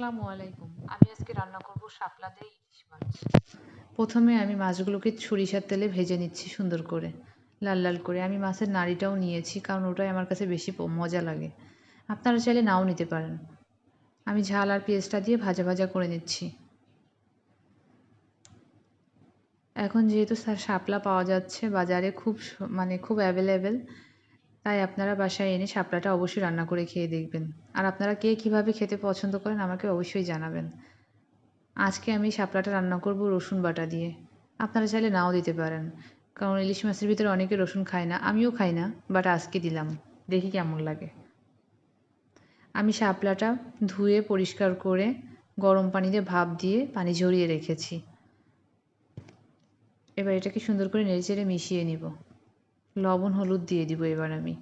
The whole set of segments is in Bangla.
আসসালামু আলাইকুম। আমি আজকে রান্না করব শাপলা দিয়ে ইলিশ মাছ। প্রথমে আমি মাছগুলোকে সরিষার তেলে ভেজে নিচ্ছি সুন্দর করে, লাল লাল করে। আমি মাছের নাড়িটাও নিয়েছি, কারণ ওটাই আমার কাছে বেশি মজা লাগে। আপনারা চাইলে নাও নিতে পারেন। আমি ঝাল আর পেঁয়াজটা দিয়ে ভাজা ভাজা করে নিচ্ছি। এখন যেহেতু শাপলা পাওয়া যাচ্ছে বাজারে, খুব মানে খুব অ্যাভেলেবেল তাই আপনারা বাসায় এনে শাপলাটা অবশ্যই রান্না করে খেয়ে দেখবেন। আর আপনারা কে কীভাবে খেতে পছন্দ করেন আমাকে অবশ্যই জানাবেন। আজকে আমি শাপলাটা রান্না করব রসুন বাটা দিয়ে। আপনারা চাইলে নাও দিতে পারেন। কারণ ইলিশ মাছের ভিতরে অনেকে রসুন খায় না, আমিও খাই না বাট আজকে দিলাম। দেখি কেমন লাগে। আমি শাপলাটা ধুয়ে পরিষ্কার করে গরম পানিতে ভাপ দিয়ে পানি ঝরিয়ে রেখেছি। এবার এটাকে সুন্দর করে নেড়ে চেড়ে মিশিয়ে নিব। লবণ, হলুদ দিয়ে দিব এবার আমি।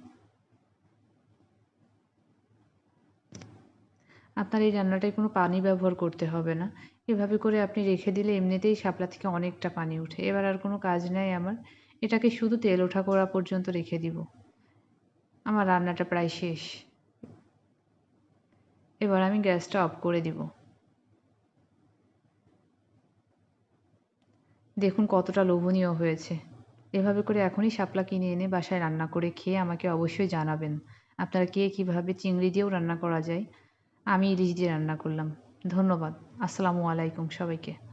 আপনার এই রান্নাটায় কোনো পানি ব্যবহার করতে হবে না। এভাবে করে আপনি রেখে দিলে এমনিতেই শাপলা থেকে অনেকটা পানি উঠে। এবার আর কোনো কাজ নেই আমার। এটাকে শুধু তেল ওঠা করা পর্যন্ত রেখে দিব। আমার রান্নাটা প্রায় শেষ। এবার আমি গ্যাসটা অফ করে দিব। দেখুন কতটা লোভনীয় হয়েছে। এভাবে করে এখনই শাপলা কিনে এনে বাসায় রান্না করে খেয়ে আমাকে অবশ্যই জানাবেন। আপনারা কে কীভাবে চিংড়ি দিয়েও রান্না করা যায়? আমি ইলিশ দিয়ে রান্না করলাম। ধন্যবাদ। আসসালামু আলাইকুম সবাইকে।